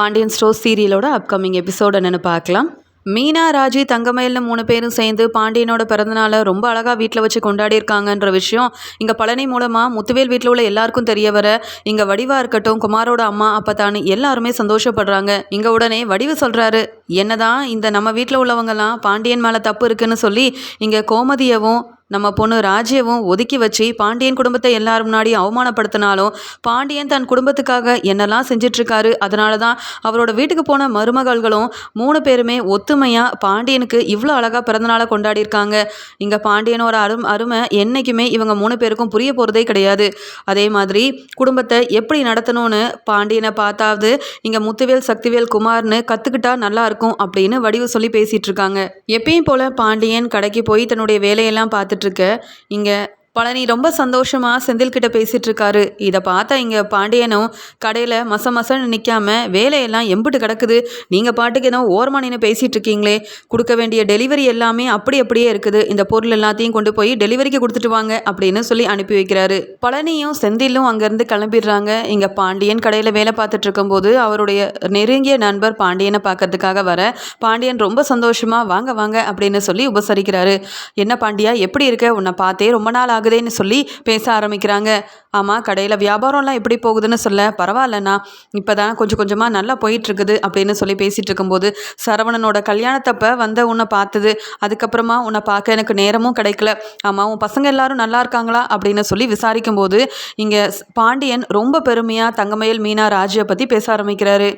Pandian store சீரியலோட upcoming episode என்னென்னு பார்க்கலாம். மீனா ராஜி தங்கமயில்னு மூணு பேரும் சேர்ந்து பாண்டியனோட பிறந்தநாளை ரொம்ப அழகாக வீட்டில் வச்சு கொண்டாடி இருக்காங்கன்ற விஷயம் இங்கே பழனி மூலமாக முத்துவேல் வீட்டில் உள்ள எல்லாருக்கும் தெரிய வர இங்கே வடிவாக இருக்கட்டும் குமாரோட அம்மா அப்போ தானு எல்லாருமே சந்தோஷப்படுறாங்க. இங்கே உடனே வடிவு சொல்கிறாரு என்னதான் இந்த நம்ம வீட்டில் உள்ளவங்கலாம் பாண்டியன் மேலே தப்பு இருக்குன்னு சொல்லி இங்கே கோமதியவும் நம்ம பொண்ணு ராஜ்யவும் ஒதுக்கி வச்சு பாண்டியன் குடும்பத்தை எல்லாரும் முன்னாடி அவமானப்படுத்தினாலும் பாண்டியன் தன் குடும்பத்துக்காக என்னெல்லாம் செஞ்சிட்ருக்காரு அதனால தான் அவரோட வீட்டுக்கு போன மருமகள்களும் மூணு பேருமே ஒத்துமையாக பாண்டியனுக்கு இவ்வளோ அழகாக பிறந்தநாளை கொண்டாடியிருக்காங்க. இங்கே பாண்டியனோட அரும் அருமை என்றைக்குமே இவங்க மூணு பேருக்கும் புரிய போகிறதே கிடையாது. அதே மாதிரி குடும்பத்தை எப்படி நடத்தணும்னு பாண்டியனை பார்த்தாவது இங்கே முத்துவேல் சக்திவேல் குமார்னு கற்றுக்கிட்டா நல்லா இருக்கும் அப்படின்னு வடிவு சொல்லி பேசிகிட்ருக்காங்க எப்பயும் போல் பாண்டியன் கடைக்கு போய் தன்னுடைய வேலையெல்லாம் பார்த்துட்டு இருக்க இங்கே பழனி ரொம்ப சந்தோஷமாக செந்தில்கிட்ட பேசிகிட்டு இருக்காரு இதை பார்த்தா இங்கே பாண்டியனும் கடையில் மச மசன்னு நிற்காம வேலையெல்லாம் எம்பிட்டு கிடக்குது. நீங்கள் பாட்டுக்கு ஏதோ ஓரமாக நின்று பேசிகிட்டு இருக்கீங்களே கொடுக்க வேண்டிய டெலிவரி எல்லாமே அப்படி அப்படியே இருக்குது. இந்த பொருள் எல்லாத்தையும் கொண்டு போய் டெலிவரிக்கு கொடுத்துட்டு வாங்க அப்படின்னு சொல்லி அனுப்பி வைக்கிறாரு. பழனியும் செந்திலும் அங்கேருந்து கிளம்பிடுறாங்க. இங்கே பாண்டியன் கடையில் வேலை பார்த்துட்டு இருக்கும்போது அவருடைய நெருங்கிய நண்பர் பாண்டியனை பார்க்கறதுக்காக வர பாண்டியன் ரொம்ப சந்தோஷமாக வாங்க வாங்க அப்படின்னு சொல்லி உபசரிக்கிறாரு. என்ன பாண்டியா எப்படி இருக்க? உன்னை பார்த்தே ரொம்ப நாள் ஆகுதேன்னு சொல்லி பேச ஆரம்பிக்கிறாங்க. ஆமாம் கடையில் வியாபாரம்லாம் எப்படி போகுதுன்னு சொல்ல பரவாயில்லண்ணா. இப்போ தான் கொஞ்சம் கொஞ்சமாக நல்லா போயிட்டுருக்குது அப்படின்னு சொல்லி பேசிகிட்டு இருக்கும்போது சரவணனோட கல்யாணத்தப்ப வந்த உன்னை பார்த்தது. அதுக்கப்புறமா உன்னை பார்க்க எனக்கு நேரமும் கிடைக்கல. ஆமாம் உன் பசங்க எல்லாரும் நல்லா இருக்காங்களா அப்படின்னு சொல்லி விசாரிக்கும்போது இங்கே பாண்டியன் ரொம்ப பெருமையாக தங்கமயில் மீனா ராஜியை பற்றி பேச ஆரம்பிக்கிறாரு.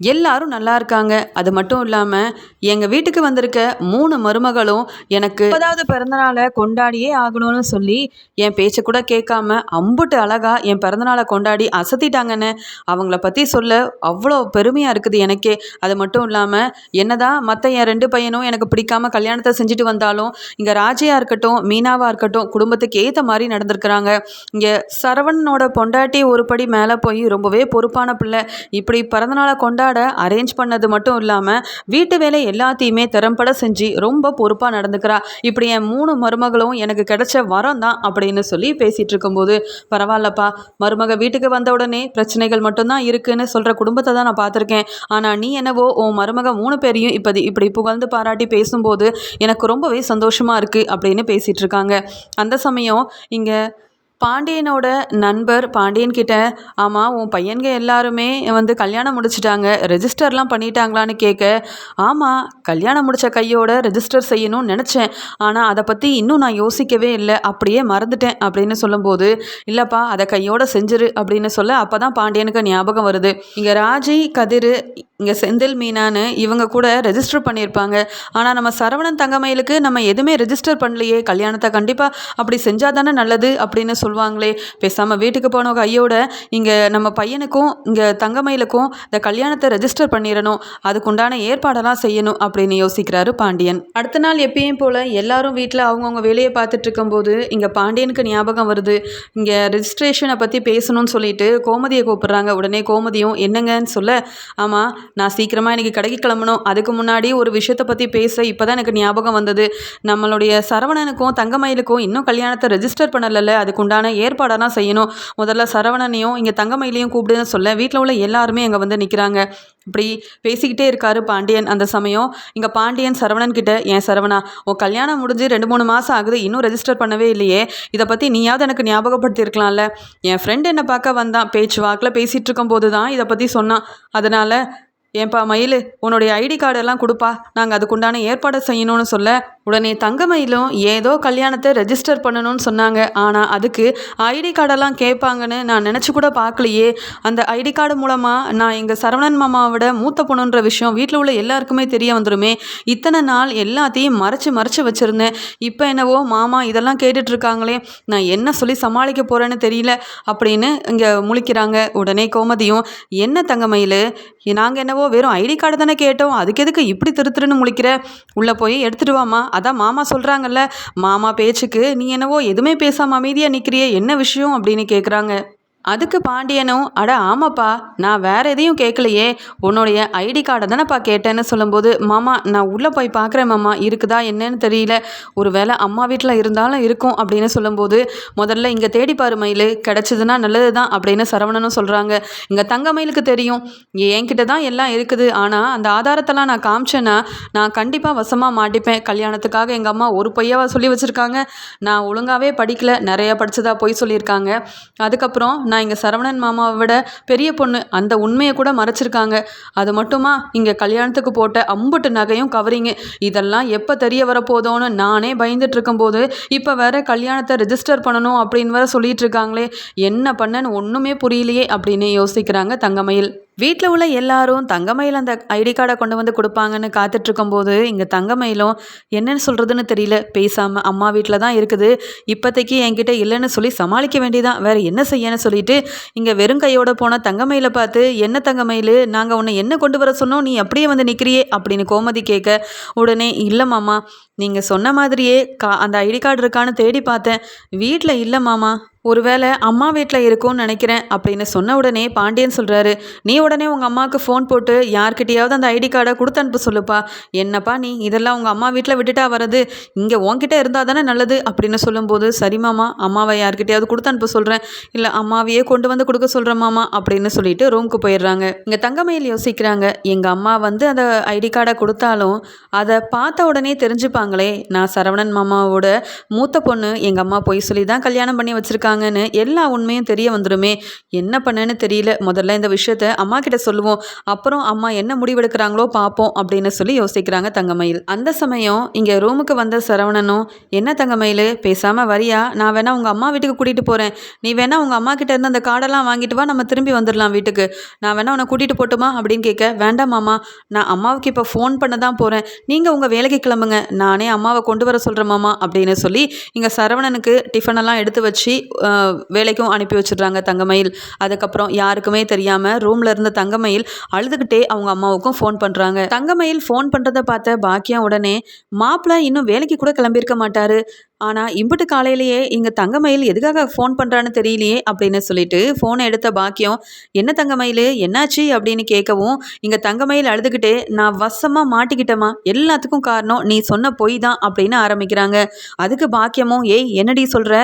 எல்லாரும் நல்லா இருக்காங்க. அது மட்டும் இல்லாமல் எங்கள் வீட்டுக்கு வந்திருக்க மூணு மருமகளும் எனக்கு முப்பதாவது பிறந்தநாளை கொண்டாடியே ஆகணும்னு சொல்லி என் பேச்சை கூட கேட்காம அம்புட்டு அழகா என் பிறந்தநாளை கொண்டாடி அசத்திட்டாங்கன்னு அவங்கள பற்றி சொல்ல அவ்வளோ பெருமையாக இருக்குது எனக்கே. அது மட்டும் இல்லாமல் என்னதான் மற்ற என் ரெண்டு பையனும் எனக்கு பிடிக்காம கல்யாணத்தை செஞ்சுட்டு வந்தாலும் இங்கே ராஜியாக இருக்கட்டும் மீனாவாக இருக்கட்டும் குடும்பத்துக்கு ஏற்ற மாதிரி நடந்திருக்கிறாங்க. இங்கே சரவணனோட பொண்டாட்டி ஒரு படி மேலே போய் ரொம்பவே பொறுப்பான பிள்ளை. இப்படி பிறந்தநாளை கொண்டாடி விளையாட அரேஞ்ச் பண்ணது மட்டும் இல்லாமல் வீட்டு வேலை எல்லாத்தையுமே திறம்பட செஞ்சு ரொம்ப பொறுப்பாக நடந்துக்கிறா. இப்படி என் மூணு மருமகளும் எனக்கு கிடைச்ச வரம் தான் அப்படின்னு சொல்லி பேசிகிட்டு இருக்கும்போது பரவாயில்லப்பா மருமக வீட்டுக்கு வந்த உடனே பிரச்சனைகள் மட்டும்தான் இருக்குன்னு சொல்கிற குடும்பத்தை தான் நான் பார்த்துருக்கேன். ஆனால் நீ என்னவோ உன் மருமக மூணு பேரையும் இப்போ இப்படி புகழ்ந்து பாராட்டி பேசும்போது எனக்கு ரொம்பவே சந்தோஷமாக இருக்குது அப்படின்னு பேசிகிட்டு இருக்காங்க. அந்த சமயம் இங்கே பாண்டியனோட நண்பர் பாண்டியன் கிட்ட ஆமாம் உன் பையன்க எல்லாருமே வந்து கல்யாணம் முடிச்சிட்டாங்க ரெஜிஸ்டர்லாம் பண்ணிட்டாங்களான்னு கேட்க ஆமாம் கல்யாணம் முடித்த கையோட ரெஜிஸ்டர் செய்யணும்னு நினச்சேன் ஆனால் அதை பற்றி இன்னும் நான் யோசிக்கவே இல்லை அப்படியே மறந்துட்டேன் அப்படின்னு சொல்லும்போது இல்லைப்பா அதை கையோட செஞ்சிரு அப்படின்னு சொல்ல அப்போ தான் பாண்டியனுக்கு ஞாபகம் வருது. இங்கே ராஜி கதிர் இங்கே செந்தில் மீனான்னு இவங்க கூட ரெஜிஸ்டர் பண்ணியிருப்பாங்க. ஆனால் நம்ம சரவணன் தங்கமயிலுக்கு நம்ம எதுவுமே ரெஜிஸ்டர் பண்ணலையே கல்யாணத்தை கண்டிப்பாக அப்படி செஞ்சால் தானே நல்லது அப்படின்னு சொல்லுவாங்களே பேசாமல் வீட்டுக்கு போன கையோட இங்கே நம்ம பையனுக்கும் இங்கே தங்கமயிலுக்கும் இந்த கல்யாணத்தை ரெஜிஸ்டர் பண்ணிடணும் அதுக்குண்டான ஏற்பாடெல்லாம் செய்யணும் அப்படின்னு யோசிக்கிறாரு பாண்டியன். அடுத்த நாள் எப்பயும் போல் எல்லாரும் வீட்டில் அவங்கவுங்க வேலையை பார்த்துட்டு இருக்கும்போது இங்கே பாண்டியனுக்கு ஞாபகம் வருது. இங்கே ரெஜிஸ்ட்ரேஷனை பற்றி பேசணும்னு சொல்லிட்டு கோமதியை கூப்பிட்றாங்க. உடனே கோமதியும் என்னங்கன்னு சொல்ல ஆமாம் நான் சீக்கிரமாக இன்றைக்கி கடைக்கு கிளம்பணும். அதுக்கு முன்னாடி ஒரு விஷயத்தை பற்றி பேச இப்போ தான் எனக்கு ஞாபகம் வந்தது. நம்மளுடைய சரவணனுக்கும் தங்கமயிலுக்கும் இன்னும் கல்யாணத்தை ரெஜிஸ்டர் பண்ணலைல்ல. அதுக்குண்டான ஏற்பாடெல்லாம் செய்யணும். முதல்ல சரவணனையும் இங்கே தங்கமயிலையும் கூப்பிடுன்னு சொல்ல வீட்டில் உள்ள எல்லாருமே அங்கே வந்து நிற்கிறாங்க இப்படி பேசிக்கிட்டே இருக்காரு பாண்டியன் அந்த சமயம். இங்கே பாண்டியன் சரவணன் கிட்ட ஏன் சரவணா உன் கல்யாணம் முடிஞ்சு ரெண்டு மூணு மாதம் ஆகுது இன்னும் ரெஜிஸ்டர் பண்ணவே இல்லையே. இதை பற்றி நீயாவது எனக்கு ஞாபகப்படுத்தியிருக்கலாம்ல. என் ஃப்ரெண்ட் என்னை பார்க்க வந்தான் பேச்சு வாக்கில் பேசிகிட்டு இருக்கும்போது தான் இதை பற்றி சொன்னான். அதனால் ஏன்பா மயில் உன்னுடைய ஐடி கார்டெல்லாம் கொடுப்பா. நாங்கள் அதுக்குண்டான ஏற்பாடை செய்யணும்னு சொல்ல உடனே தங்கமயிலும் ஏதோ கல்யாணத்தை ரெஜிஸ்டர் பண்ணணும்னு சொன்னாங்க. ஆனால் அதுக்கு ஐடி கார்டெல்லாம் கேட்பாங்கன்னு நான் நினச்சி கூட பார்க்கலையே. அந்த ஐடி கார்டு மூலமாக நான் எங்கள் சரவணன் மாமாவோட மூத்த பொண்ணுன்ற விஷயம் வீட்டில் உள்ள எல்லாருக்குமே தெரிய வந்துடுமே இத்தனை நாள் எல்லாத்தையும் மறைச்சி மறைச்சி வச்சுருந்தேன். இப்போ என்னவோ மாமா இதெல்லாம் கேட்டுட்ருக்காங்களே நான் என்ன சொல்லி சமாளிக்க போகிறேன்னு தெரியல அப்படின்னு இங்கே முழிக்கிறாங்க. உடனே கோமதியும் என்ன தங்கமயில்? நாங்கள் என்னவோ வெறும் ஐடி கார்டு தானே கேட்டோம். அதுக்கு எதுக்கு இப்படி திருத்துருன்னு முழிக்கிற? உள்ளே போய் எடுத்துகிட்டு வாமா அதான் மாமா சொல்கிறாங்கல்ல மாமா பேச்சுக்கு நீ என்னவோ எதுவுமே பேசாமல் அமைதியாக நிற்கிறியே என்ன விஷயம்? அப்படின்னு கேட்குறாங்க அதுக்கு பாண்டியனும் அட ஆமாப்பா நான் வேற எதையும் கேட்கலையே உன்னுடைய ஐடி கார்டை தானேப்பா கேட்டேன்னு சொல்லும்போது மாமா நான் உள்ளே போய் பார்க்குறேன் மாமா இருக்குதா என்னன்னு தெரியல ஒரு வேளை அம்மா வீட்டில் இருந்தாலும் இருக்கும் அப்படின்னு சொல்லும்போது முதல்ல இங்கே தேடி பாரு மயில் கிடச்சிதுன்னா நல்லது தான் அப்படின்னு சரவணனும் சொல்கிறாங்க இங்கே தங்க மயிலுக்கு தெரியும் என்கிட்ட தான் எல்லாம் இருக்குது ஆனால் அந்த ஆதாரத்தெல்லாம் நான் காமிச்சேன்னா நான் கண்டிப்பாக வசமாக மாட்டிப்பேன். கல்யாணத்துக்காக எங்கள் அம்மா ஒரு பொய்யாவா சொல்லி வச்சுருக்காங்க. நான் ஒழுங்காகவே படிக்கல நிறையா படித்ததா போய் சொல்லியிருக்காங்க. அதுக்கப்புறம் நான் இங்கே சரவணன் மாமாவை விட பெரிய பொண்ணு. அந்த உண்மையை கூட மறைச்சிருக்காங்க. அது மட்டுமா? இங்கே கல்யாணத்துக்கு போட்ட அம்புட்டு நகையும் கவரிங்கு இதெல்லாம் எப்போ தெரிய வரப்போதோன்னு நானே பயந்துட்டு இருக்கும்போது இப்போ வேற கல்யாணத்தை ரெஜிஸ்டர் பண்ணணும் அப்படின்னு வேற சொல்லிட்டு இருக்காங்களே என்ன பண்ணேன்னு ஒன்றுமே புரியலையே அப்படின்னு யோசிக்கிறாங்க தங்கமயில். வீட்டில் உள்ள எல்லாரும் தங்கமயில் அந்த ஐடி கார்டை கொண்டு வந்து கொடுப்பாங்கன்னு காத்துட்ருக்கும்போது இங்கே தங்கமயிலும் என்னென்னு சொல்கிறதுன்னு தெரியல. பேசாமல் அம்மா வீட்டில் தான் இருக்குது. இப்போதைக்கு என்கிட்ட இல்லைன்னு சொல்லி சமாளிக்க வேண்டியதான் வேறு என்ன செய்யன்னு சொல்லிட்டு இங்கே வெறும் கையோட போன தங்கமயிலை பார்த்து என்ன தங்கமயில்? நாங்கள் உன்னை என்ன கொண்டு வர சொன்னோம்? நீ அப்படியே வந்து நிற்கிறியே அப்படின்னு கோமதி கேட்க உடனே இல்லை மாமா. நீங்கள் சொன்ன மாதிரியே கா அந்த ஐடி கார்டு இருக்கான்னு தேடி பார்த்தேன். வீட்டில் இல்லை மாமா. ஒருவேளை அம்மா வீட்டில் இருக்கும்னு நினைக்கிறேன் அப்படின்னு சொன்ன உடனே பாண்டியன் சொல்கிறாரு நீ உடனே உங்கள் அம்மாவுக்கு ஃபோன் போட்டு யார்கிட்டயாவது அந்த ஐடி கார்டை கொடுத்து அனுப்ப சொல்லுப்பா. என்னப்பா நீ இதெல்லாம் உங்கள் அம்மா வீட்டில் விட்டுட்டா வரது இங்கே உன்கிட்ட இருந்தால் தானே நல்லது? அப்படின்னு சொல்லும்போது சரி மாமா அம்மாவை யார்கிட்டயாவது கொடுத்து அனுப்ப சொல்கிறேன் இல்லை அம்மாவையே கொண்டு வந்து கொடுக்க சொல்கிறேன் மாமா அப்படின்னு சொல்லிட்டு ரூமுக்கு போயிடுறாங்க. இங்கே தங்கமையில் யோசிக்கிறாங்க எங்கள் அம்மா வந்து அந்த ஐடி கார்டை கொடுத்தாலும் அதை பார்த்த உடனே தெரிஞ்சுப்பாங்களே. நான் சரவணன் மாமாவோட மூத்த பொண்ணு எங்கள் அம்மா பொய் சொல்லி தான் கல்யாணம் பண்ணி இருக்காங்கன்னு எல்லா உண்மையும் தெரிய வந்துடுமே என்ன பண்ணேன்னு தெரியல. முதல்ல இந்த விஷயத்த அம்மா கிட்ட சொல்லுவோம். அப்புறம் அம்மா என்ன முடிவெடுக்கிறாங்களோ பார்ப்போம் அப்படின்னு சொல்லி யோசிக்கிறாங்க தங்கமயில். அந்த சமயம் இங்கே ரூமுக்கு வந்த சரவணனும் என்ன தங்கமயில் பேசாமல் வரியா? நான் வேணா உங்கள் அம்மா வீட்டுக்கு கூட்டிகிட்டு போகிறேன் நீ வேணா உங்கள் அம்மா கிட்ட இருந்து அந்த கார்டெல்லாம் வாங்கிட்டு வா. நம்ம திரும்பி வந்துடலாம் வீட்டுக்கு. நான் வேணா உன்னை கூட்டிகிட்டு போட்டுமா? அப்படின்னு கேட்க வேண்டாம் மாமா. நான் அம்மாவுக்கு இப்போ ஃபோன் பண்ண தான் போகிறேன் நீங்கள் உங்கள் வேலைக்கு கிளம்புங்க. நானே அம்மாவை கொண்டு வர சொல்கிறேன் மாமா. அப்படின்னு சொல்லி இங்கே சரவணனுக்கு டிஃபனெல்லாம் எடுத்து வச்சு வேலைக்கும் அனுப்பி வச்சிடுறாங்க தங்கமயில். அதுக்கப்புறம் யாருக்குமே தெரியாமல் ரூமில் இருந்த தங்கமயில் அழுதுகிட்டே அவங்க அம்மாவுக்கும் ஃபோன் பண்ணுறாங்க தங்கமயில் ஃபோன் பண்ணுறதை பார்த்த பாக்கியா உடனே மாப்பிள்ள இன்னும் வேலைக்கு கூட கிளம்பியிருக்க மாட்டார். ஆனால் இம்புட்டு காலையிலேயே இங்கே தங்கமயில் எதுக்காக ஃபோன் பண்ணுறான்னு தெரியலையே அப்படின்னு சொல்லிட்டு ஃபோனை எடுத்த பாக்கியம் என்ன தங்கமயில்? என்னாச்சு? அப்படின்னு கேட்கவும் இங்கே தங்கமயில் அழுதுகிட்டே நான் வசமாக மாட்டிக்கிட்டேம்மா. எல்லாத்துக்கும் காரணம் நீ சொன்ன பொய் தான் அப்படின்னு ஆரம்பிக்கிறாங்க. அதுக்கு பாக்கியமும் ஏய் என்னடி சொல்கிற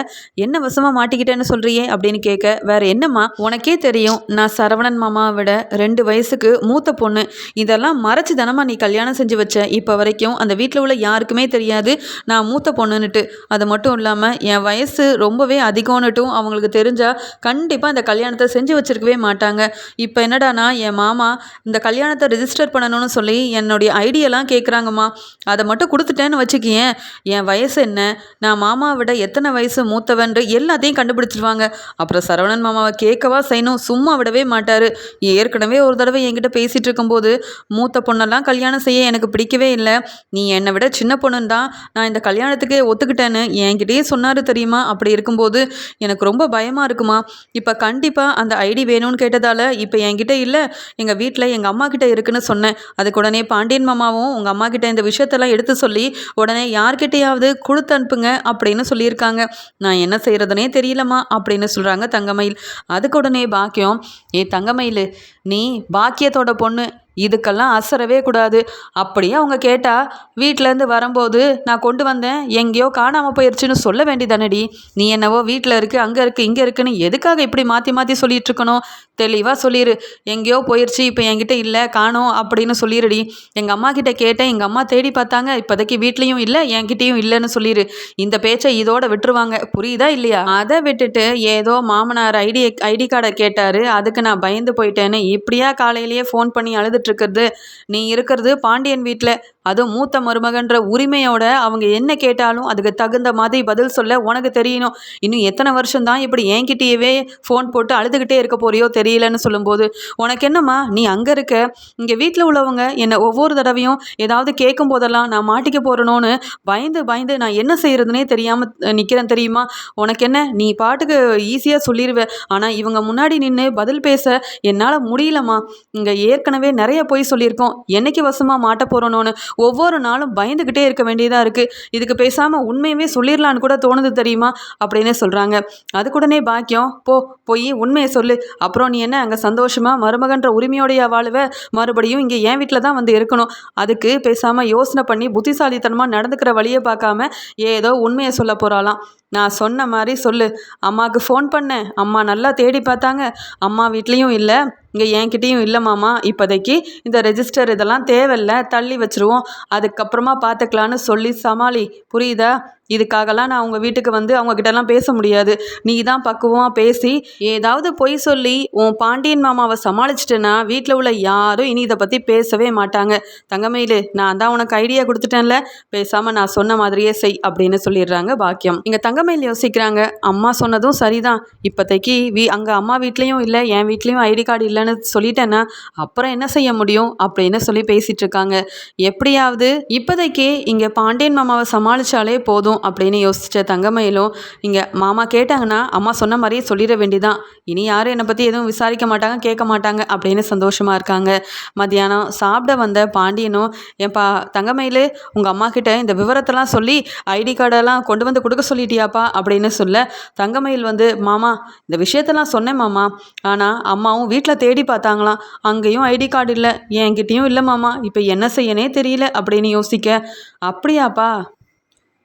என்ன வசமாக மாட்டிக்கிட்டேன்னு சொல்கிறியே அப்படின்னு கேட்க வேற என்னம்மா? உனக்கே தெரியும் நான் சரவணன் மாமாவை விட ரெண்டு வயசுக்கு மூத்த பொண்ணு. இதெல்லாம் மறைச்சு தானம்மா நீ கல்யாணம் செஞ்சு வச்ச. இப்போ வரைக்கும் அந்த வீட்டில் உள்ள யாருக்குமே தெரியாது நான் மூத்த பொண்ணுன்னுட்டு. அது மட்டும் இல்லாமல் என் வயசு ரொம்பவே அதிகம்னுட்டும் அவங்களுக்கு தெரிஞ்சால் கண்டிப்பாக இந்த கல்யாணத்தை செஞ்சு வச்சிருக்கவே மாட்டாங்க. இப்போ என்னடானா என் மாமா இந்த கல்யாணத்தை ரெஜிஸ்டர் பண்ணணும்னு சொல்லி என்னுடைய ஐடியெல்லாம் கேட்குறாங்கம்மா அதை மட்டும் கொடுத்துட்டேன்னு வச்சுக்கியேன். என் வயசு என்ன? நான் மாமாவை விட எத்தனை வயசு மூத்தவன்று எல்லாத்தையும் கண்டுபிடிச்சிருவாங்க. அப்புறம் சரவணன் மாமாவை கேட்கவா செய்யணும்? சும்மா விடவே மாட்டார். ஏற்கனவே ஒரு தடவை என்கிட்ட பேசிகிட்டு இருக்கும்போது மூத்த பொண்ணெல்லாம் கல்யாணம் செய்ய எனக்கு பிடிக்கவே இல்லை. நீ என்னை விட சின்ன பொண்ணுன்னு தான் நான் இந்த கல்யாணத்துக்கு ஒத்துக்கிட்டேன்னு என்கிட்டயே சொன்னார் தெரியுமா? அப்படி இருக்கும்போது எனக்கு ரொம்ப பயமாக இருக்குமா? இப்போ கண்டிப்பாக அந்த ஐடி வேணும்னு கேட்டதால் இப்போ என்கிட்ட இல்லை. எங்கள் வீட்டில் எங்கள் அம்மா கிட்ட இருக்குன்னு சொன்னேன். அதுக்கு உடனே பாண்டியன் மாமாவும் உங்கள் அம்மா கிட்ட இந்த விஷயத்தெல்லாம் எடுத்து சொல்லி உடனே யார்கிட்டையாவது கொடுத்து அனுப்புங்க அப்படின்னு சொல்லியிருக்காங்க. நான் என்ன செய்கிறதுனே தெரியலம்மா அப்படின்னு சொல்கிறாங்க தங்கமயில். அதுக்கு உடனே பாக்கியம் ஏ தங்கமயில் நீ பாக்கியத்தோட பொண்ணு இதுக்கெல்லாம் அசரவே கூடாது. அப்படியே அவங்க கேட்டால் வீட்டிலேருந்து வரும்போது நான் கொண்டு வந்தேன். எங்கேயோ காணாமல் போயிடுச்சுன்னு சொல்ல வேண்டியதானடி. நீ என்னவோ வீட்டில் இருக்கு அங்கே இருக்கு இங்கே இருக்குன்னு எதுக்காக இப்படி மாற்றி மாற்றி சொல்லிட்டு இருக்கணும்? தெளிவாக சொல்லிடு எங்கேயோ போயிடுச்சு இப்போ என்கிட்ட இல்லை காணோம் அப்படின்னு சொல்லிடுடி எங்கள் அம்மா கிட்ட கேட்டேன் எங்கள் அம்மா தேடி பார்த்தாங்க இப்போதைக்கு வீட்லேயும் இல்லை என்கிட்டேயும் இல்லைன்னு சொல்லிடு இந்த பேச்சை இதோட விட்டுருவாங்க. புரியுதா இல்லையா? அதை விட்டுட்டு ஏதோ மாமனார் ஐடி ஐடி கார்டை கேட்டார். அதுக்கு நான் பயந்து போயிட்டேன்னு இப்படியா காலையிலேயே ஃபோன் பண்ணி அழுதுட்டு இருக்கிறது. நீ இருக்கிறது பாண்டியன் வீட்டில் அதுவும் மூத்த மருமகன்ற உரிமையோட அவங்க என்ன கேட்டாலும் அதுக்கு தகுந்த மாதிரி பதில் சொல்ல உனக்கு தெரியணும். இன்னும் எத்தனை வருஷம்தான் இப்படி என்கிட்டயவே ஃபோன் போட்டு அழுதுகிட்டே இருக்க போறியோ தெரியலன்னு சொல்லும்போது உனக்கு என்னம்மா நீ அங்கே இருக்க? இங்கே வீட்டில் உள்ளவங்க என்னை ஒவ்வொரு தடவையும் ஏதாவது கேட்கும் போதெல்லாம் நான் மாட்டிக்க போகிறனோன்னு பயந்து பயந்து நான் என்ன செய்கிறதுனே தெரியாமல் நிற்கிறேன் தெரியுமா? உனக்கு என்ன? நீ பாட்டுக்கு ஈஸியாக சொல்லிடுவேன் ஆனால் இவங்க முன்னாடி நின்று பதில் பேச என்னால் முடியலம்மா. இங்கே ஏற்கனவே நிறைய பொய் சொல்லியிருக்கோம். என்னைக்கு வசமாக மாட்ட போகிறனோன்னு ஒவ்வொரு நாளும் பயந்துக்கிட்டே இருக்க வேண்டியதாக இருக்குது இதுக்கு பேசாமல் உண்மையுமே சொல்லிடலான்னு கூட தோணுது தெரியுமா? அப்படின்னு சொல்கிறாங்க அதுக்குடனே பாக்கியம் போ போய் உண்மையை சொல்லு. அப்புறம் நீ என்ன அங்கே சந்தோஷமாக மருமகன்ற உரிமையோடைய வாழுவ? மறுபடியும் இங்கே என் வீட்டில் தான் வந்து இருக்கணும். அதுக்கு பேசாமல் யோசனை பண்ணி புத்திசாலித்தனமாக நடந்துக்கிற வழியை பார்க்காம ஏதோ உண்மையை சொல்ல போகிறாளாம் நான் சொன்ன மாதிரி சொல்லு. அம்மாவுக்கு ஃபோன் பண்ணேன். அம்மா நல்லா தேடி பார்த்தாங்க. அம்மா வீட்லேயும் இல்லை. இங்கே என்கிட்டேயும் இல்லை மாமா. இப்போதைக்கு இந்த ரெஜிஸ்டர் இதெல்லாம் தேவையில்ல. தள்ளி வச்சுருவோம். அதுக்கப்புறமா பார்த்துக்கலான்னு சொல்லி சமாளி. புரியுதா? இதுக்காகலாம் நான் அவங்க வீட்டுக்கு வந்து அவங்கக்கிட்டலாம் பேச முடியாது. நீ தான் பக்குவமாக பேசி ஏதாவது பொய் சொல்லி உன் பாண்டியன் மாமாவை சமாளிச்சிட்டேன்னா வீட்டில் உள்ள யாரும் இனி இதை பற்றி பேசவே மாட்டாங்க. தங்கமயிலு நான் தான் உனக்கு ஐடியா கொடுத்துட்டேன்ல பேசாமல் நான் சொன்ன மாதிரியே செய் அப்படின்னு சொல்லிடுறாங்க பாக்கியம். இங்கே தங்கமயில் யோசிக்கிறாங்க அம்மா சொன்னதும் சரிதான். இப்போதைக்கு வீ அங்கே அம்மா வீட்லேயும் இல்லை என் வீட்லேயும் ஐடி கார்டு இல்லைன்னு சொல்லிட்டேன்னா அப்புறம் என்ன செய்ய முடியும் அப்படின்னு சொல்லி பேசிகிட்டு இருக்காங்க. எப்படியாவது இப்போதைக்கு இங்கே பாண்டியன் மாமாவை சமாளித்தாலே போதும். அப்படின்னு யோசிச்ச தங்கமயிலும் இங்கே மாமா கேட்டாங்கன்னா அம்மா சொன்ன மாதிரியே சொல்லிட வேண்டிதான். இனி யாரும் என்னை பற்றி எதுவும் விசாரிக்க மாட்டாங்க கேட்க மாட்டாங்க அப்படின்னு சந்தோஷமாக இருக்காங்க. மத்தியானம் சாப்பிட வந்த பாண்டியனும் ஏன்பா தங்கமயில் உங்கள் அம்மா கிட்ட இந்த விவரத்தெல்லாம் சொல்லி ஐடி கார்டெல்லாம் கொண்டு வந்து கொடுக்க சொல்லிட்டியாப்பா? அப்படின்னு சொல்ல தங்கமயில் வந்து மாமா இந்த விஷயத்தெல்லாம் சொன்னேன் மாமா. ஆனால் அம்மாவும் வீட்டில் தேடி பார்த்தாங்களாம். அங்கேயும் ஐடி கார்டு இல்லை என்கிட்டேயும் இல்லை மாமா. இப்போ என்ன செய்யனே தெரியல அப்படின்னு யோசிக்க அப்படியாப்பா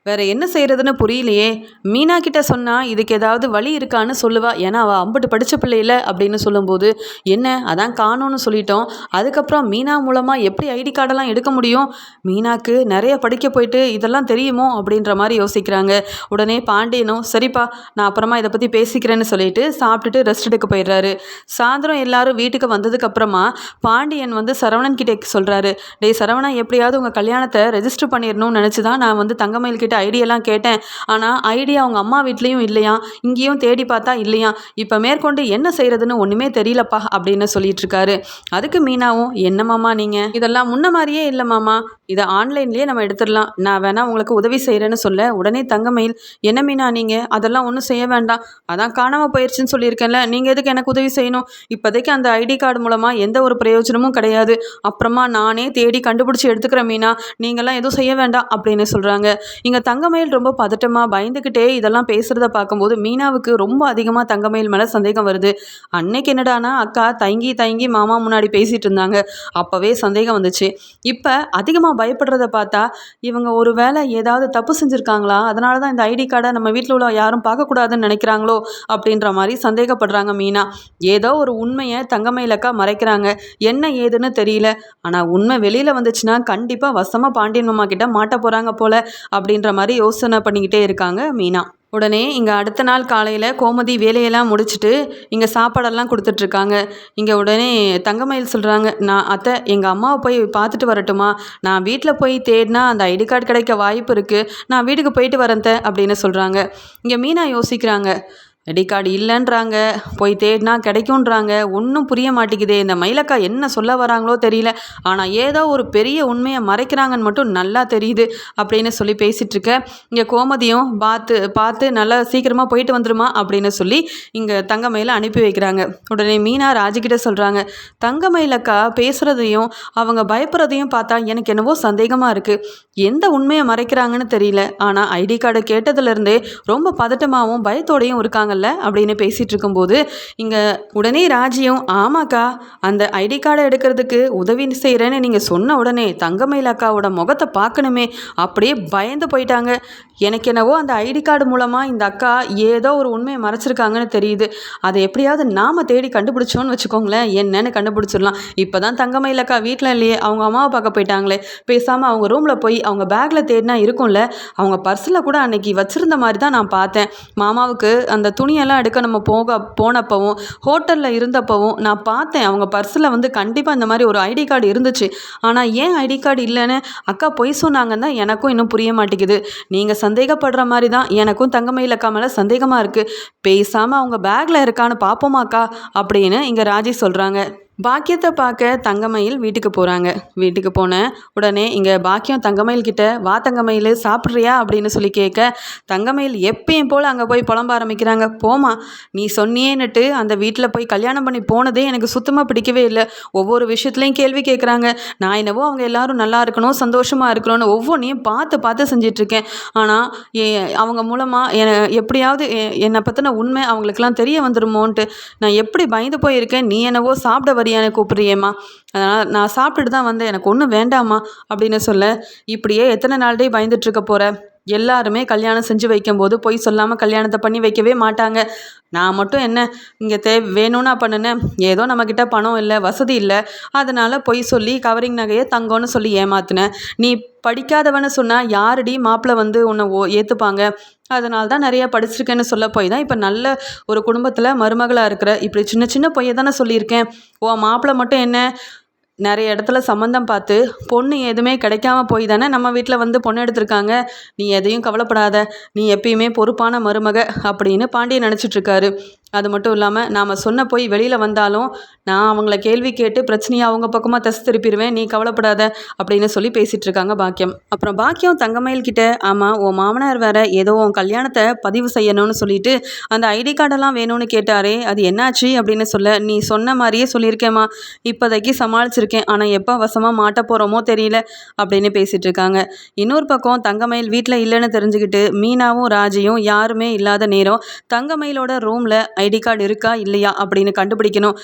வேற என்ன செய்யறதுன்னு புரியலையே. மீனா கிட்ட சொன்னா இதுக்கு ஏதாவது வழி இருக்கான்னு சொல்லுவா. ஏன்னா அவள் அம்பட்டு படிச்ச பிள்ளையில அப்படின்னு சொல்லும்போது என்ன? அதான் காணோன்னு சொல்லிட்டோம். அதுக்கப்புறம் மீனா மூலமாக எப்படி ஐடி கார்டெல்லாம் எடுக்க முடியும்? மீனாக்கு நிறைய படிக்க போயிட்டு இதெல்லாம் தெரியுமோ? அப்படின்ற மாதிரி யோசிக்கிறாங்க. உடனே பாண்டியனும் சரிப்பா நான் அப்புறமா இதை பற்றி பேசிக்கிறேன்னு சொல்லிட்டு சாப்பிட்டுட்டு ரெஸ்ட் எடுக்க போயிடுறாரு. சாயந்தரம் எல்லாரும் வீட்டுக்கு வந்ததுக்கப்புறமா பாண்டியன் வந்து சரவணன் கிட்டே சொல்கிறாரு டேய் சரவணா எப்படியாவது உங்கள் கல்யாணத்தை ரெஜிஸ்டர் பண்ணிடணும்னு நினச்சி தான் நான் வந்து தங்கமயில் கிட்ட ஐடியெல்லாம் கேட்டேன். ஆனால் ஐடியா அவங்க அம்மா வீட்லேயும் இல்லையா? இங்கேயும் தேடி பார்த்தா இல்லையா? இப்போ மேற்கொண்டு என்ன செய்கிறதுன்னு ஒன்றுமே தெரியலப்பா அப்படின்னு சொல்லிட்டு இருக்காரு. அதுக்கு மீனாவும் என்ன மாமா நீங்கள் இதெல்லாம் முன்ன மாதிரியே இல்லை மாமா. இதை ஆன்லைன்லேயே நம்ம எடுத்துடலாம். நான் வேணால் உங்களுக்கு உதவி செய்கிறேன்னு சொல்ல உடனே தங்கமயில் என்ன மீனா நீங்கள் அதெல்லாம் ஒன்றும் செய்ய வேண்டாம். அதான் காணாமல் போயிடுச்சுன்னு சொல்லியிருக்கேன்ல. நீங்கள் எதுக்கு எனக்கு உதவி செய்யணும்? இப்போதைக்கு அந்த ஐடி கார்டு மூலமாக எந்த ஒரு பிரயோஜனமும் கிடையாது. அப்புறமா நானே தேடி கண்டுபிடிச்சி எடுத்துக்கிறேன் மீனா. நீங்கள்லாம் எதுவும் செய்ய வேண்டாம் அப்படின்னு சொல்கிறாங்க இங்கே தங்கமயில் ரொம்ப பதட்டமாக பயந்துக்கிட்டே இதெல்லாம் பேசுகிறத பார்க்கும்போது மீனாவுக்கு ரொம்ப அதிகமாக தங்கமயில் மேலே சந்தேகம் வருது. அன்னைக்கு என்னடானா அக்கா தயங்கி தயங்கி மாமா முன்னாடி பேசிகிட்டு இருந்தாங்க. அப்போவே சந்தேகம் வந்துச்சு. இப்போ அதிகமாக பயப்படுறத பார்த்தா இவங்க ஒரு வேளை ஏதாவது தப்பு செஞ்சுருக்காங்களா? அதனால தான் இந்த ஐடி கார்டை நம்ம வீட்டில் உள்ள யாரும் பார்க்கக்கூடாதுன்னு நினைக்கிறாங்களோ? அப்படின்ற மாதிரி சந்தேகப்படுறாங்க மீனா. ஏதோ ஒரு உண்மையை தங்கமயிலக்கா மறைக்கிறாங்க. என்ன ஏதுன்னு தெரியல. ஆனால் உண்மை வெளியில் வந்துச்சுன்னா கண்டிப்பாக வசமாக பாண்டியன் மாமா கிட்ட மாட்ட போகிறாங்க போல அப்படின்ற மாதிரி யோசனை பண்ணிக்கிட்டே இருக்காங்க மீனா. உடனே இங்கே அடுத்த நாள் காலையில் கோமதி வேலையெல்லாம் முடிச்சுட்டு இங்கே சாப்பாடெல்லாம் கொடுத்துட்ருக்காங்க. இங்கே உடனே தங்கமயில் சொல்கிறாங்க நான் அத்தை எங்கள் அம்மாவை போய் பார்த்துட்டு வரட்டுமா? நான் வீட்டில் போய் தேடினா அந்த ஐடி கார்டு கிடைக்க வாய்ப்பு இருக்குது நான் வீட்டுக்கு போயிட்டு வரேன் அப்படின்னு சொல்கிறாங்க இங்கே மீனா யோசிக்கிறாங்க ஐடி கார்டு இல்லைன்றாங்க. போய் தேடினா கிடைக்குன்றாங்க ஒன்றும் புரிய மாட்டேங்குதே. இந்த மயிலக்கா என்ன சொல்ல வராங்களோ தெரியல. ஆனால் ஏதோ ஒரு பெரிய உண்மையை மறைக்கிறாங்கன்னு மட்டும் நல்லா தெரியுது அப்படின்னு சொல்லி பேசிகிட்ருக்க இங்கே கோமதியும் பார்த்து பார்த்து நல்லா சீக்கிரமாக போயிட்டு வந்துருமா அப்படின்னு சொல்லி இங்கே தங்கமயில அனுப்பி வைக்கிறாங்க. உடனே மீனா ராஜுக்கிட்ட சொல்கிறாங்க தங்கமயிலக்கா பேசுகிறதையும் அவங்க பயப்படுறதையும் பார்த்தா எனக்கு என்னவோ சந்தேகமாக இருக்குது எந்த உண்மையை மறைக்கிறாங்கன்னு தெரியல. ஆனால் ஐடி கார்டு கேட்டதுலேருந்தே ரொம்ப பதட்டமாகவும் பயத்தோடையும் இருக்காங்க. இருக்காங்கல்ல அப்படின்னு பேசிகிட்டு இருக்கும்போது இங்கே உடனே ராஜியும் ஆமாக்கா அந்த ஐடி கார்டை எடுக்கிறதுக்கு உதவி செய்கிறேன்னு நீங்கள் சொன்ன உடனே தங்கமயில் அக்காவோட முகத்தை பார்க்கணுமே அப்படியே பயந்து போயிட்டாங்க. எனக்கு என்னவோ அந்த ஐடி கார்டு மூலமாக இந்த அக்கா ஏதோ ஒரு உண்மையை மறைச்சிருக்காங்கன்னு தெரியுது. அதை எப்படியாவது நாம் தேடி கண்டுபிடிச்சோன்னு வச்சுக்கோங்களேன் என்னன்னு கண்டுபிடிச்சிடலாம். இப்போ தான் தங்கமயில் அக்கா வீட்டில் இல்லையே அவங்க அம்மாவை பார்க்க போயிட்டாங்களே. பேசாமல் அவங்க ரூமில் போய் அவங்க பேக்கில் தேடினா இருக்கும்ல அவங்க பர்ஸில் கூட அன்னைக்கு வச்சுருந்த மாதிரி தான் நான் பார்த்தேன். மாமாவுக்கு அந்த துணியெல்லாம் எடுக்க நம்ம போக போனப்பவும் ஹோட்டலில் இருந்தப்பவும் நான் பார்த்தேன். அவங்க பர்ஸில் வந்து கண்டிப்பாக இந்த மாதிரி ஒரு ஐடி கார்டு இருந்துச்சு. ஆனால் ஏன் ஐடி கார்டு இல்லைன்னு அக்கா பொய் சொன்னாங்கன்னு எனக்கும் இன்னும் புரிய மாட்டேங்குது. நீங்கள் சந்தேகப்படுற மாதிரி தான் எனக்கும் தங்கமயில் அக்கா மேலே சந்தேகமாக இருக்குது பேசாமல் அவங்க பேக்கில் இருக்கான்னு பார்ப்போமாக்கா அப்படின்னு இங்கே ராஜி சொல்கிறாங்க பாக்கியத்தை பார்க்க தங்கமயில் வீட்டுக்கு போகிறாங்க வீட்டுக்கு போன உடனே இங்கே பாக்கியம் தங்கமயில் கிட்ட வா தங்கமயில் சாப்பிட்றியா? அப்படின்னு சொல்லி கேட்க தங்கமயில் எப்பயும் போல் அங்கே போய் புலம்ப ஆரம்பிக்கிறாங்க. போமா நீ சொன்னியேன்னுட்டு அந்த வீட்டில் போய் கல்யாணம் பண்ணி போனதே எனக்கு சுத்தமாக பிடிக்கவே இல்லை. ஒவ்வொரு விஷயத்துலையும் கேள்வி கேட்குறாங்க. நான் என்னவோ அவங்க எல்லாரும் நல்லா இருக்கணும் சந்தோஷமாக இருக்கணும்னு ஒவ்வொன்றையும் பார்த்து பார்த்து செஞ்சிட்ருக்கேன். ஆனால் அவங்க மூலமாக என எப்படியாவது எ- என்னை பற்றின உண்மை அவங்களுக்கெல்லாம் தெரிய வந்துருமோன்ட்டு. நான் எப்படி பயந்து போயிருக்கேன்? நீ என்னவோ சாப்பிட வரியான்னு கூப்பிட்றியேம்மா. அதனால் நான் சாப்பிட்டுட்டு தான் வந்தேன். எனக்கு ஒன்றும் வேண்டாம்மா அப்படின்னு சொல்ல இப்படியே எத்தனை நாள்டே டே பயந்துட்டுருக்க போகிற எல்லாருமே கல்யாணம் செஞ்சு வைக்கும்போது பொய் சொல்லாமல் கல்யாணத்தை பண்ணி வைக்கவே மாட்டாங்க. நான் மட்டும் என்ன இங்கே தே வேணும்னா பண்ணினேன் ஏதோ நம்மக்கிட்ட பணம் இல்லை வசதி இல்லை அதனால் பொய் சொல்லி கவரிங் நகையை தங்கம்னு சொல்லி ஏமாத்தினேன் நீ படிக்காதவன்னு சொன்னால் யாரடி மாப்பிள்ளை வந்து உன்னை ஓ ஏற்றுப்பாங்க அதனால தான் நிறைய படிச்சிருக்கேன்னு சொல்ல போய் தான் இப்போ நல்ல ஒரு குடும்பத்தில் மருமகளாக இருக்கிற இப்படி சின்ன சின்ன பொய்யை தானே சொல்லியிருக்கேன். ஓ மாப்பிள்ளை மட்டும் என்ன? நிறைய இடத்துல சம்மந்தம் பார்த்து பொண்ணு எதுவுமே கிடைக்காம போய் தானே நம்ம வீட்டில் வந்து பொண்ணு எடுத்திருக்காங்க. நீ எதையும் கவலைப்படாத. நீ எப்பயுமே பொறுப்பான மருமக அப்படின்னு பாண்டியன் நினச்சிட்ருக்காரு அது மட்டும் இல்லாமல் நாம் சொன்ன போய் வெளியில் வந்தாலும் நான் அவங்கள கேள்வி கேட்டு பிரச்சனையை அவங்க பக்கமாக தசு திருப்பிடுவேன் நீ கவலைப்படாத அப்படின்னு சொல்லி பேசிகிட்டு இருக்காங்க பாக்கியம். அப்புறம் பாக்கியம் தங்கமயில் கிட்ட ஆமாம் உன் மாமனார் வேற ஏதோ உன் கல்யாணத்தை பதிவு செய்யணும்னு சொல்லிட்டு அந்த ஐடி கார்டெல்லாம் வேணும்னு கேட்டாரே அது என்னாச்சு அப்படின்னு சொல்ல நீ சொன்ன மாதிரியே சொல்லியிருக்கேம்மா. இப்போதைக்கு சமாளிச்சிருக்கேன் ஆனால் எப்போ வசமாக மாட்ட போகிறோமோ தெரியல அப்படின்னு பேசிகிட்டு இருக்காங்க. இன்னொரு பக்கம் தங்கமயில் வீட்டில் இல்லைன்னு தெரிஞ்சுக்கிட்டு மீனாவும் ராஜியும் யாருமே இல்லாத நேரம் தங்கமயிலோட ரூமில் ஐடி கார்டு இருக்கா இல்லையா அப்படின்னு கண்டுபிடிக்கணும்.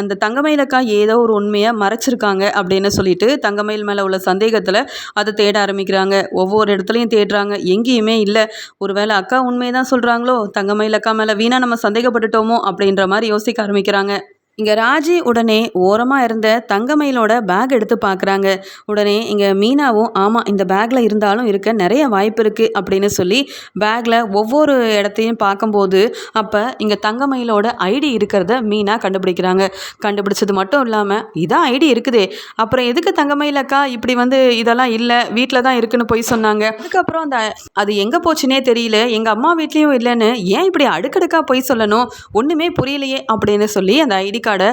அந்த தங்கமயிலக்கா ஏதோ ஒரு உண்மையை மறைச்சிருக்காங்க அப்படின்னு சொல்லிட்டு தங்கமயில் மேலே உள்ள சந்தேகத்தில் அதை தேட ஆரம்பிக்கிறாங்க. ஒவ்வொரு இடத்துலையும் தேடுறாங்க. எங்கேயுமே இல்லை. ஒருவேளை அக்கா உண்மையை தான் சொல்கிறாங்களோ தங்கமயில் அக்கா மேலே வீணாக நம்ம சந்தேகப்பட்டுட்டோமோ? அப்படின்ற மாதிரி யோசிக்க ஆரம்பிக்கிறாங்க. இங்கே ராஜி உடனே ஓரமாக இருந்த தங்கமயிலோட பேக் எடுத்து பார்க்குறாங்க உடனே இங்கே மீனாவும் ஆமாம் இந்த பேக்கில் இருந்தாலும் இருக்க நிறைய வாய்ப்பு இருக்குது அப்படின்னு சொல்லி பேக்கில் ஒவ்வொரு இடத்தையும் பார்க்கும்போது அப்போ இங்கே தங்கமயிலோட ஐடி இருக்கிறத மீனா கண்டுபிடிக்கிறாங்க. கண்டுபிடிச்சது மட்டும் இல்லாமல் இதான் ஐடி இருக்குதே. அப்புறம் எதுக்கு தங்கமயிலக்கா இப்படி வந்து இதெல்லாம் இல்லை. வீட்டில் தான் இருக்குன்னு போய் சொன்னாங்க. அதுக்கப்புறம் அந்த அது எங்கே போச்சுன்னே தெரியல. எங்கள் அம்மா வீட்லேயும் இல்லைன்னு ஏன் இப்படி அடுக்கடுக்காக போய் சொல்லணும்? ஒன்றுமே புரியலையே அப்படின்னு சொல்லி அந்த ஐடி கார்டை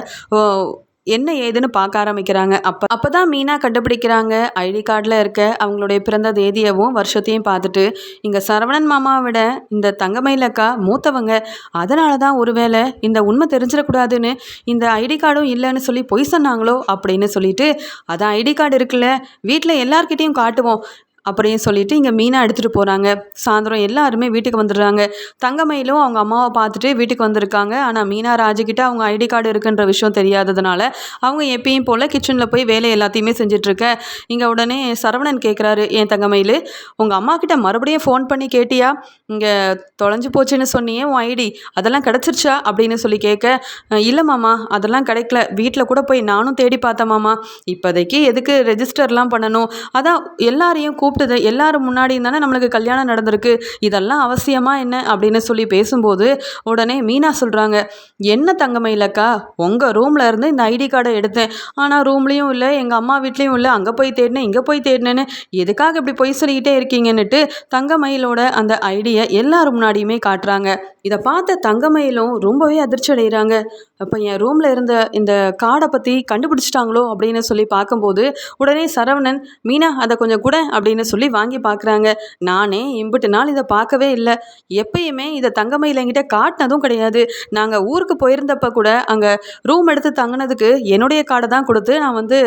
என்ன ஏதுன்னு பார்க்க ஆரம்பிக்கிறாங்க. அப்போ அப்போ தான் மீனா கண்டுபிடிக்கிறாங்க. ஐடி கார்டில் இருக்க அவங்களுடைய பிறந்த தேதியவும் வருஷத்தையும் பார்த்துட்டு இங்கே சரவணன் மாமாவை விட இந்த தங்கமயிலக்கா மூத்தவங்க. அதனால தான் ஒருவேளை இந்த உண்மை தெரிஞ்சிடக்கூடாதுன்னு இந்த ஐடி கார்டும் இல்லைன்னு சொல்லி பொய் சொன்னாங்களோ அப்படின்னு சொல்லிட்டு அதான் ஐடி கார்டு இருக்குல்ல வீட்டில் எல்லார்கிட்டேயும் காட்டுவோம். அப்படின்னு சொல்லிட்டு இங்கே மீனாக எடுத்துகிட்டு போகிறாங்க சாயந்தரம் எல்லாருமே வீட்டுக்கு வந்துடுறாங்க. தங்கமயிலும் அவங்க அம்மாவை பார்த்துட்டு வீட்டுக்கு வந்திருக்காங்க. ஆனால் மீனா ராஜுக்கிட்ட அவங்க ஐடி கார்டு இருக்குன்ற விஷயம் தெரியாததுனால அவங்க எப்பயும் போல் கிச்சனில் போய் வேலை எல்லாத்தையுமே செஞ்சிட்ருக்க இங்கே உடனே சரவணன் கேட்குறாரு என் தங்கமயில் உங்கள் அம்மா கிட்ட மறுபடியும் ஃபோன் பண்ணி கேட்டியா? இங்கே தொலைஞ்சு போச்சுன்னு சொன்னியே உன் ஐடி அதெல்லாம் கிடச்சிருச்சா? அப்படின்னு சொல்லி கேட்க இல்லை மாமா அதெல்லாம் கிடைக்கல. வீட்டில் கூட போய் நானும் தேடி பார்த்தேன் மாமா. இப்போதைக்கு எதுக்கு ரெஜிஸ்டர்லாம் பண்ணணும்? அதான் எல்லாரையும் கூப்பிட்டது. எல்லாரும் முன்னாடியும் தானே நம்மளுக்கு கல்யாணம் நடந்திருக்கு. இதெல்லாம் அவசியமா என்ன? அப்படின்னு சொல்லி பேசும்போது உடனே மீனா சொல்கிறாங்க என்ன தங்கமயிலக்கா உங்கள் ரூமில் இருந்து இந்த ஐடி கார்டை எடுத்தேன். ஆனால் ரூம்லேயும் இல்லை எங்கள் அம்மா வீட்லேயும் இல்லை. அங்கே போய் தேடினேன் இங்கே போய் தேடினேன்னு எதுக்காக இப்படி பொய் சொல்லிக்கிட்டே இருக்கீங்கன்னுட்டு தங்கமயிலோட அந்த ஐடியை எல்லாரும் முன்னாடியுமே காட்டுறாங்க. இதை பார்த்த தங்கமயிலும் ரொம்பவே அதிர்ச்சி அடைகிறாங்க. அப்போ என் ரூமில் இருந்த இந்த கார்டை பற்றி கண்டுபிடிச்சிட்டாங்களோ அப்படின்னு சொல்லி பார்க்கும்போது உடனே சரவணன் மீனா அதை கொஞ்சம் கூட அப்படின்னு சொல்லி வாங்கி பார்க்குறாங்க நானே இம்புட்டு நாள் இதை பார்க்கவே இல்லை. எப்பயுமே இதை தங்கமயில் என்கிட்ட காட்டினதும் கிடையாது. நாங்கள் ஊருக்கு போயிருந்தப்ப கூட அங்கே ரூம் எடுத்து தங்கினதுக்கு என்னுடைய கார்டை தான் கொடுத்து நான் வந்து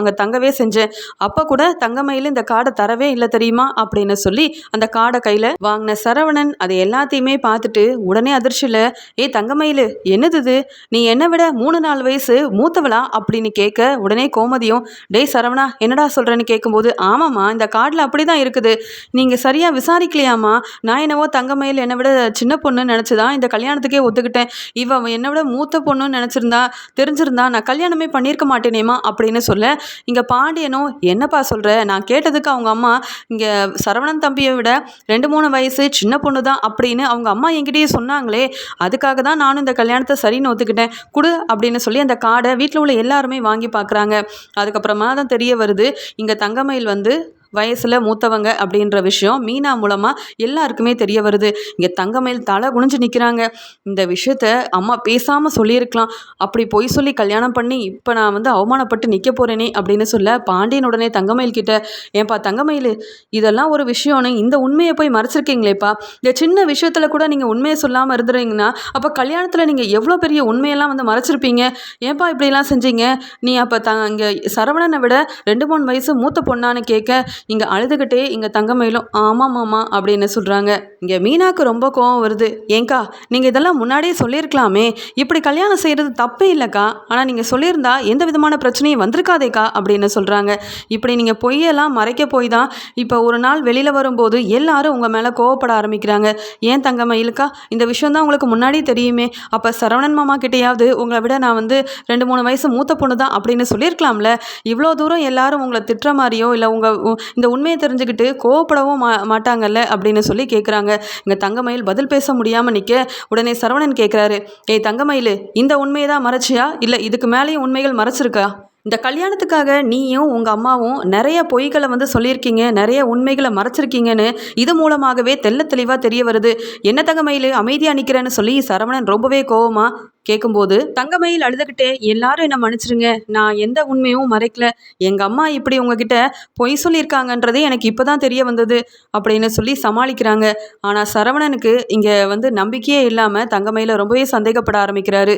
அங்கே தங்கவே செஞ்சேன். அப்போ கூட தங்கமயில் இந்த கார்டை தரவே இல்லை தெரியுமா? அப்படின்னு சொல்லி அந்த கார்டை கையில் வாங்கின சரவணன் அதை எல்லாத்தையுமே பார்த்துட்டு உடனே அதிர்ச்சியில் ஏ தங்கமயில் என்னது இது? நீ என்னை விட மூணு நாலு வயசு மூத்தவளா? அப்படின்னு கேட்க உடனே கோமதியும் டேய் சரவணா என்னடா சொல்கிறேன்னு கேட்கும்போது ஆமாம்மா இந்த கார்டில் அப்படி தான் இருக்குது. நீங்கள் சரியாக விசாரிக்கலையாம்மா? நான் என்னவோ தங்கமயில் என்னை விட சின்ன பொண்ணுன்னு நினச்சி தான் இந்த கல்யாணத்துக்கே ஒத்துக்கிட்டேன். இவ என்னை விட மூத்த பொண்ணுன்னு நினச்சிருந்தா தெரிஞ்சிருந்தா நான் கல்யாணமே பண்ணியிருக்க மாட்டேனேமா அப்படின்னு சொல்ல இங்கே பாண்டியனும் என்னப்பா சொல்கிற நான் கேட்டதுக்கு அவங்க அம்மா இங்கே சரவணன் தம்பியை விட ரெண்டு மூணு வயசு சின்ன பொண்ணு தான் அப்படின்னு அவங்க அம்மா என்கிட்டயே சொன்னாங்களே அதுக்காக தான் நானும் இந்த கல்யாணத்தை சரின்னு ஒத்துக்கிட்டேன். கொடு அப்படின்னு சொல்லி அந்த கார்டை வீட்டில் உள்ள எல்லாருமே வாங்கி பார்க்குறாங்க அதுக்கப்புறமா தான் தெரிய வருது இங்கே தங்கமயில் வந்து வயசில் மூத்தவங்க அப்படின்ற விஷயம் மீனா மூலமாக எல்லாருக்குமே தெரிய வருது. இங்கே தங்கமயில் தலை குனிஞ்சு நிற்கிறாங்க இந்த விஷயத்த அம்மா பேசாமல் சொல்லியிருக்கலாம். அப்படி பொய் சொல்லி கல்யாணம் பண்ணி இப்போ நான் வந்து அவமானப்பட்டு நிற்க போகிறேனே அப்படின்னு சொல்ல பாண்டியன் உடனே தங்கமயில் கிட்ட ஏன்பா தங்கமயில் இதெல்லாம் ஒரு விஷயம்னு இந்த உண்மையை போய் மறைச்சிருக்கீங்களேப்பா. இந்த சின்ன விஷயத்தில் கூட நீங்கள் உண்மையை சொல்லாமல் இருந்துறீங்கன்னா அப்போ கல்யாணத்தில் நீங்கள் எவ்வளோ பெரிய உண்மையெல்லாம் வந்து மறைச்சிருப்பீங்க? ஏன்பா இப்படிலாம் செஞ்சீங்க? நீ அப்போ த இங்கே சரவணனை விட ரெண்டு மூணு வயசு மூத்த பொண்ணான்னு கேட்க இங்கே அழுதுகிட்டே இங்கே தங்கமயிலும் ஆமாம் மாமா அப்படின்னு சொல்கிறாங்க இங்கே மீனாக்கு ரொம்ப கோவம் வருது. ஏங்க்கா நீங்கள் இதெல்லாம் முன்னாடியே சொல்லியிருக்கலாமே. இப்படி கல்யாணம் செய்கிறது தப்பே இல்லைக்கா. ஆனால் நீங்கள் சொல்லியிருந்தா எந்த விதமான பிரச்சனையும் வந்திருக்காதேக்கா அப்படின்னு சொல்கிறாங்க இப்படி நீங்கள் பொய்யெல்லாம் மறைக்க போய் தான் இப்போ ஒரு நாள் வெளியில் வரும்போது எல்லாரும் உங்கள் மேலே கோவப்பட ஆரம்பிக்கிறாங்க. ஏன் தங்கமயிலுக்கா? இந்த விஷயம் தான் உங்களுக்கு முன்னாடி தெரியுமே. அப்போ சரவணன் மாமா கிட்டேயாவது உங்களை விட நான் வந்து ரெண்டு மூணு வயசு மூத்த பொண்ணு தான் அப்படின்னு சொல்லியிருக்கலாம்ல. இவ்வளோ தூரம் எல்லாரும் உங்களை திட்டுற மாதிரியோ இல்லை உங்கள் இந்த உண்மையை தெரிஞ்சுக்கிட்டு கோவப்படவும் மா மாட்டாங்கல்ல அப்படின்னு சொல்லி கேட்குறாங்க இங்கே தங்கமயில் பதில் பேச முடியாமல் நிற்க உடனே சரவணன் கேட்குறாரு ஏய் தங்கமயில் இந்த உண்மையை தான் மறைச்சியா? இல்லை இதுக்கு மேலேயும் உண்மைகள் மறைச்சிருக்கா? இந்த கல்யாணத்துக்காக நீயும் உங்கள் அம்மாவும் நிறைய பொய்களை வந்து சொல்லியிருக்கீங்க நிறைய உண்மைகளை மறைச்சிருக்கீங்கன்னு இது மூலமாகவே தெல்ல தெளிவாக தெரிய வருது. என்ன தங்கமயில் அமைதியாக நிற்கிறேன்னு சொல்லி சரவணன் ரொம்பவே கோவமாக கேட்கும்போது தங்கமயில் அழுதுகிட்டே எல்லாரும் என்னை மன்னிச்சிருங்க. நான் எந்த உண்மையும் மறைக்கல. எங்கள் அம்மா இப்படி உங்ககிட்ட பொய் சொல்லியிருக்காங்கன்றதே எனக்கு இப்போ தான் தெரிய வந்தது அப்படின்னு சொல்லி சமாளிக்கிறாங்க. ஆனால் சரவணனுக்கு இங்கே வந்து நம்பிக்கையே இல்லாமல் தங்கமயில ரொம்பவே சந்தேகப்பட ஆரம்பிக்கிறாரு.